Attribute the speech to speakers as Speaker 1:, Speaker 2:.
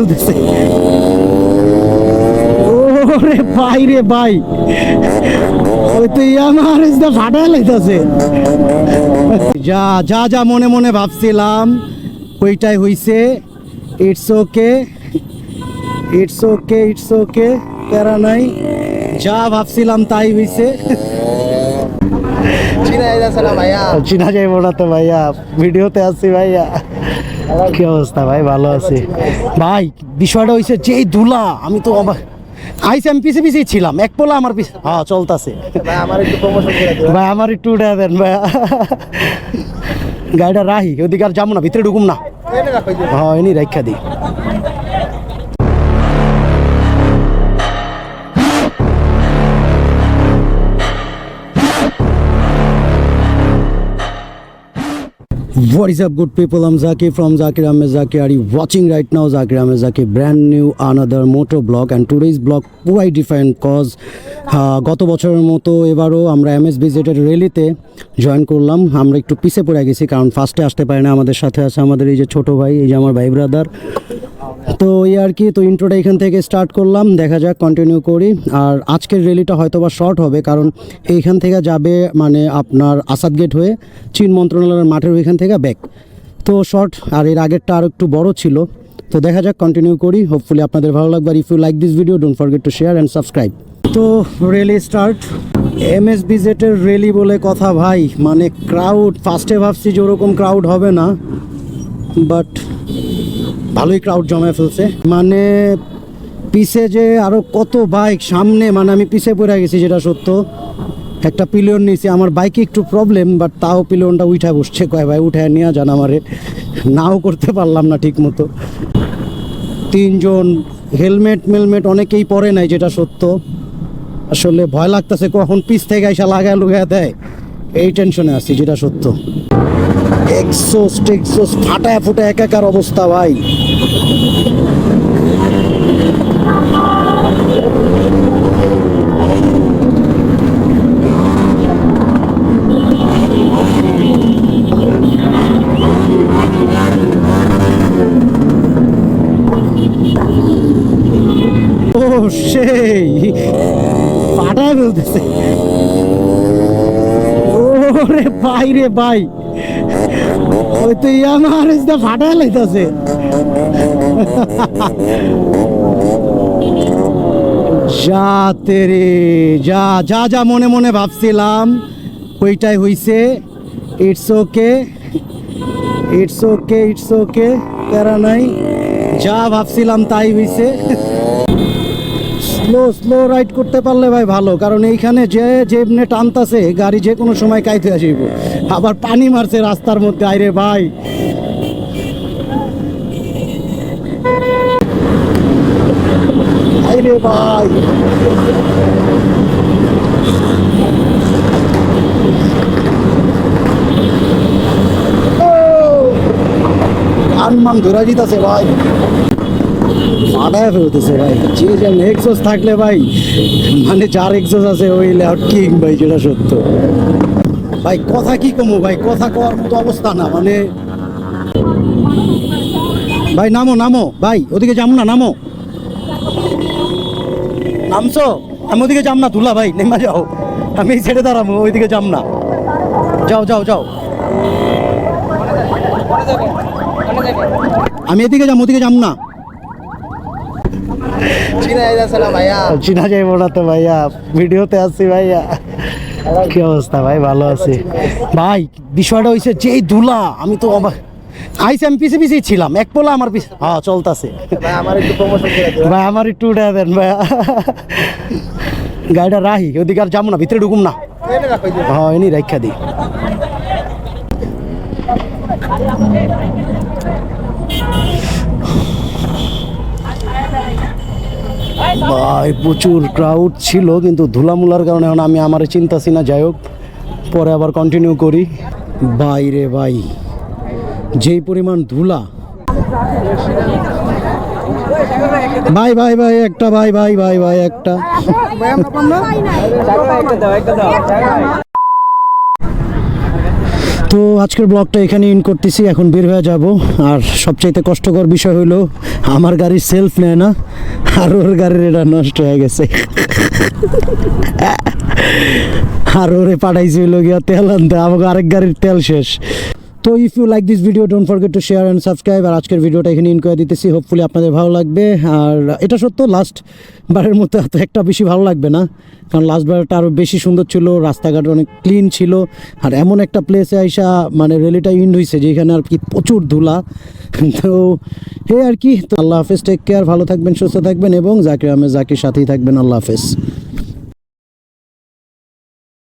Speaker 1: ফেলতেছে ওরে ভাই রে ভাই। ওই তো ইয়ামার ইসদা ফাটা লাইতাছে। যা যা যা মনে মনে ভাবছিলাম ওইটাই হইছে। It's okay it's okay it's okay প্যারা নাই। যা ভাবছিলাম তাই হইছে। চিনা যাইব না তো ভাইয়া ভিডিওতে আসছি ভাইয়া। কি অবস্থা ভাই? ভালো আছি। ভাই বিষয়টা হয়েছে যে দুলা আমি তো অবাক। আইসি আমি পিছে পিছিয়ে ছিলাম। এক পোলা আমার পিছিয়ে হ্যাঁ চলতেছে। ভাই আমার একটু উঠে দেন ভাই। গাড়িটা রাহি ওদিকে আর যাব না ভিতরে ঢুকুম না। হ্যাঁ এনি রেখা দিই What is up, good people? I'm Zaki from Zakir Ahmed Zaki. Are you watching right now Zakir Ahmed Zaki? Brand new another motor blog and today's blog পুরাই ডিফারেন্ট কজ গত বছরের মতো এবারও আমরা এম এস বিজেটের র্যালিতে join করলাম আমরা একটু পিছিয়ে পড়ে গেছি কারণ ফার্স্টে আসতে পারি না আমাদের সাথে আছে আমাদের এই যে ছোটো ভাই এই যে আমার ভাই ব্রাদার তো এই আর কি, তো ইন্ট্রোটা এখান থেকে স্টার্ট করলাম, দেখা যাক কন্টিনিউ করি। আর আজকের র্যালিটা হয়তো বা শর্ট হবে, কারণ এইখান থেকে যাবে মানে আপনার আসাদ গেট হয়ে চীন মন্ত্রণালয়ের মাঠের ওইখান থেকে ব্যাক তো শর্ট আর এর আগেরটা আর একটু বড় ছিল। তো দেখা যাক কন্টিনিউ করি। হোপফুলি আপনাদের ভালো লাগবে। আর if you like this video don't forget to share and subscribe তো রেলি স্টার্ট এম এস বিজেটের রেলি বলে কথা ভাই মানে ক্রাউড ফার্স্টে ভাবছি যে ওরকম ক্রাউড হবে না। বাট ভালোই ক্রাউড জমে ফেলছে। মানে পিছে যে আরও কত বাইক সামনে মানে আমি পিছে পড়ে গেছি যেটা সত্য। একটা পিলিয়ন নিয়েছি, আমার বাইকে একটু প্রবলেম বাট তাও পিলিয়নটা উঠা বসছে কয়, ভাই, উঠে নিয়ে যান আমারে। নাও করতে পারলাম না ঠিক মতো তিনজন হেলমেট মেলমেট অনেকেই পরে নাই যেটা সত্য। আসলে ভয় লাগতেছে কখন পিস থেকে এসে লাগায় লুগায় দেয়। এই টেনশনে আছি যেটা সত্য। এক্সোস্ট এক্সোস্ট ফাটায় ফুটে একাকার অবস্থা ভাই। সেই। ফাটায় ফেলতেছে। ওরে ভাই রে ভাই। ওই তো ইয়ামার ইসদা ফাটায় লাইতাছে। যা তেরে, যা যা যা মনে মনে ভাবছিলাম, ওইটাই হইছে। It's okay it's okay it's okay প্যারা নাই। যা ভাবছিলাম তাই হইছে। স্লো স্লো রাইড করতে পারলে ভাই ভালো, কারণ এইখানে যে যেমনে টানতাছে গাড়ি যে কোনো সময় কাইতে আসিব। আবার পানি মারছে রাস্তার মধ্যে, আইরে ভাই। আইরে ভাই। আনমান ধরা দিতেছে ভাই। মাথায় ফেলতেছে ভাই। যে যেমন এক্সোস থাকলে ভাই মানে যার এক্সোস আছে ওই লেআউট কিং ভাই, যেটা সত্য। ভাই, কথা কি কমো ভাই? কথা কওয়ার মতো অবস্থা না মানে ভাই, নামো নামো। ভাই, ওদিকে যাম না, নামো। নামছো? আমি ওদিকে যাম না, ধুলা ভাই, নেমা যাও। আমি ছেড়ে দাঁড়াবো, ওইদিকে যাম না। যাও যাও যাও। আমি এদিকে যাম, ওদিকে যাম না। চিনা যাইব না তো ভাইয়া। ভিডিওতে আসছি ভাইয়া। কি অবস্থা ভাই? ভালো আছি। ভাই বিষয়টা হইছে যেই ধুলা আমি তো অবাক। আইসি আমি পিছে পিছিয়ে ছিলাম। এক পোলা আমার পিছে হ্যাঁ চলতাছে। ভাই আমার একটু উঠে দেন ভাইয়া। গাড়িটা রাহি ওদিকে আর যাব না ভিতরে ঢুকুম না। হ্যাঁ এনি রেখা দিই প্রচুর ক্রাউড ছিল কিন্তু ধুলামুলার কারণে এখন আমি আমার চিন্তাছি না যাই হোক পরে আবার কন্টিনিউ করি। বাইরে ভাই যেই পরিমাণ ধুলা। ভাই ভাই ভাই একটা ভাই ভাই ভাই ভাই একটা। তো আজকের ব্লগটা এখানে ইন করতেছি, এখন বের হয়ে যাব। আর সবচাইতে কষ্টকর বিষয় হলো আমার গাড়ির সেলফ নেয় না, আর ওর গাড়ির এটা নষ্ট হয়ে গেছে। আর ওরে পাঠাইছি হইল গিয়া তেল আনতে, আমাকে আরেক গাড়ির তেল শেষ। তো if you like this video don't forget to share and subscribe আর আজকের ভিডিওটা এখানে ইন করে দিতেছি। হোপফুলি আপনাদের ভালো লাগবে। আর এটা সত্য লাস্ট বারের মতো এত একটা বেশি ভালো লাগবে না। কারণ লাস্ট বারটা আরও বেশি সুন্দর ছিল, রাস্তাঘাট অনেক ক্লিন ছিল। আর এমন একটা প্লেসে আইসা মানে রেলিটা ইন্ড হয়েছে যেখানে আর কি প্রচুর ধুলা। তো এই আর কি, তো আল্লাহ হাফেজ টেক কেয়ার ভালো থাকবেন, সুস্থ থাকবেন এবং জাকির আহমেদ জাকির সাথেই থাকবেন, আল্লাহ হাফেজ।